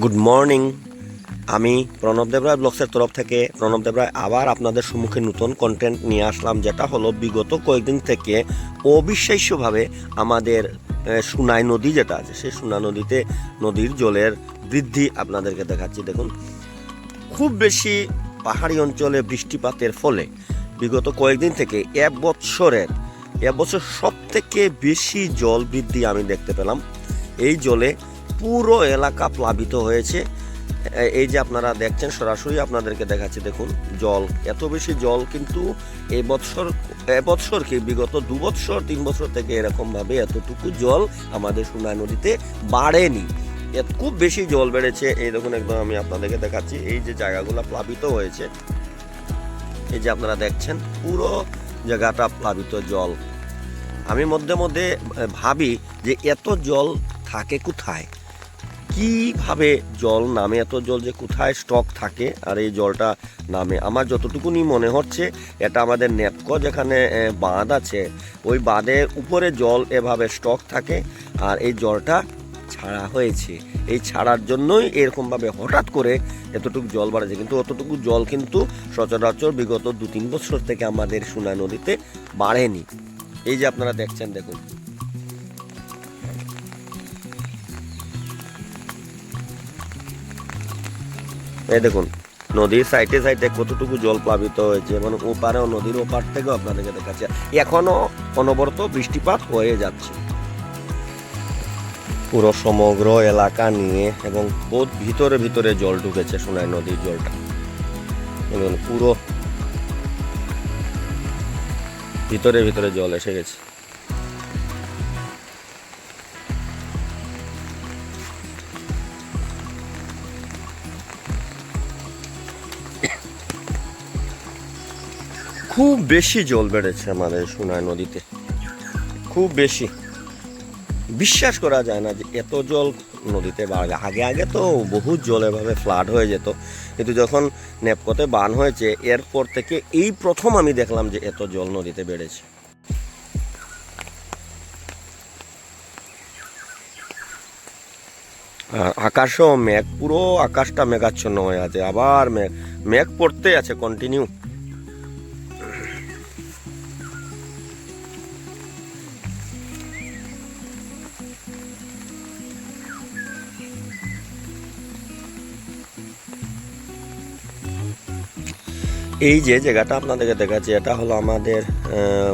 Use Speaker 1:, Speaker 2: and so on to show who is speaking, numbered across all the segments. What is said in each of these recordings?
Speaker 1: Good morning আমি প্রণব দেবরায় ব্লগসের তরফ থেকে প্রণব দেবরায় আবার আপনাদের সম্মুখে নতুন কন্টেন্ট নিয়ে আসলাম, যেটা হলো বিগত কয়েকদিন থেকে অবিশ্বাস্যভাবে আমাদের সুনাই নদী যেটা আছে, সেই সুনা নদীতে নদীর জলের বৃদ্ধি আপনাদেরকে দেখাচ্ছি। দেখুন, খুব বেশি পাহাড়ি অঞ্চলে বৃষ্টিপাতের ফলে বিগত কয়েকদিন থেকে এক বৎসরের এবছর সব থেকে বেশি জল বৃদ্ধি আমি দেখতে পেলাম। এই জলে পুরো এলাকা প্লাবিত হয়েছে। এই যে আপনারা দেখছেন, সরাসরি আপনাদেরকে দেখাচ্ছি, দেখুন, জল। এত বেশি জল কিন্তু এবছর এবছর কি, বিগত দু বছর তিন বছর থেকে এরকমভাবে এতটুকু জল আমাদের সোনাই নদীতে বাড়েনি। খুব বেশি জল বেড়েছে। এই দেখুন, একদম আমি আপনাদেরকে দেখাচ্ছি, এই যে জায়গাগুলো প্লাবিত হয়েছে। এই যে আপনারা দেখছেন, পুরো জায়গাটা প্লাবিত জল। আমি মধ্যে মধ্যে ভাবি যে এত জল থাকে কোথায়? কীভাবে জল নামে? এত জল যে কোথায় স্টক থাকে? আর এই জলটা নামে? আমার যতটুকুনি মনে হচ্ছে, এটা আমাদের নেপকো যেখানে বাঁধ আছে, ওই বাঁধের উপরে জল এভাবে স্টক থাকে, আর এই জলটা ছাড়া হয়েছে। এই ছাড়ার জন্যই এরকমভাবে হঠাৎ করে এতটুকু জল বাড়াচ্ছে। কিন্তু অতটুকু জল কিন্তু সচরাচর বিগত দু তিন বছর থেকে আমাদের সোনা নদীতে বাড়েনি। এই যে আপনারা দেখছেন, দেখুন। এই দেখুন, নদীর সাইডে সাইডে কতটুকু জল প্লাবিত হয়েছে মানে ওপারেও নদীর ওপার থেকেও আপনাদেরকে দেখাচ্ছে। এখনও অনবরত বৃষ্টিপাত হয়ে যাচ্ছে। পুরো সমগ্র এলাকা নিয়ে এবং বহুত ভিতরে ভিতরে জল ঢুকেছে সোনাই নদীর জলটা। পুরো ভিতরে ভিতরে জল এসে গেছে। খুব বেশি জল বেড়েছে আমাদের সোনাই নদীতে। খুব বেশি। বিশ্বাস করা যায় না যে এত জল নদীতে বাড়বে। আগে আগে তো বহু জল এভাবে ফ্লাড হয়ে যেত। কিন্তু যখন নেপকোতে বান হয়েছে, এরপর থেকে এই প্রথম আমি দেখলাম যে এত জল নদীতে বেড়েছে। আর আকাশও মেঘ, পুরো আকাশটা মেঘাচ্ছন্ন হয়ে আছে। আবার মেঘ মেঘ পড়তে আছে কন্টিনিউ এই যে জায়গাটা আপনাদেরকে দেখাচ্ছি, এটা হলো আমাদের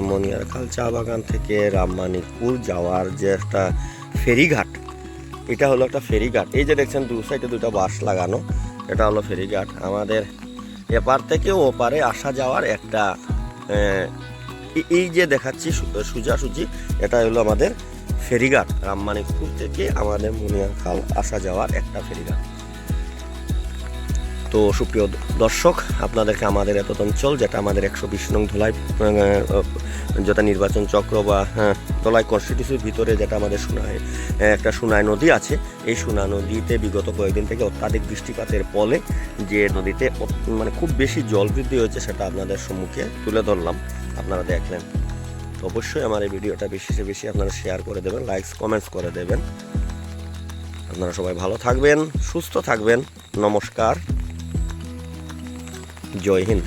Speaker 1: মনিয়ারখাল চা বাগান থেকে রামমানিকপুর যাওয়ার যে একটা ফেরিঘাট। এটা হলো একটা ফেরিঘাট। এই যে দেখছেন, দু সাইডে দুটো বাস লাগানো। এটা হলো ফেরিঘাট। আমাদের এপার থেকে ওপারে আসা যাওয়ার একটা এই- যে দেখাচ্ছি সোজাসুজি, এটা হলো আমাদের ফেরিঘাট। রামমানিকপুর থেকে আমাদের মুনিয়ারখাল আসা যাওয়ার একটা ফেরিঘাট। তো সুপ্রিয় দর্শক আপনাদেরকে আমাদের এত অঞ্চল যেটা আমাদের একশো বিশ নং ধলাই যেটা নির্বাচন চক্র বা হ্যাঁ, ধলাই কনস্টিটিউসির ভিতরে যেটা আমাদের সোনায় একটা সোনাই নদী আছে। এই সোনা নদীতে বিগত কয়েকদিন থেকে অত্যাধিক বৃষ্টিপাতের ফলে যে নদীতে মানে খুব বেশি জল বৃদ্ধি হয়েছে সেটা আপনাদের সম্মুখে তুলে ধরলাম। আপনারা দেখলেন। অবশ্যই আমার এই ভিডিওটা বেশি বেশি আপনারা শেয়ার করে দেবেন লাইকস কমেন্টস করে দেবেন। আপনারা সবাই ভালো থাকবেন সুস্থ থাকবেন। নমস্কার। জয় হিন্দ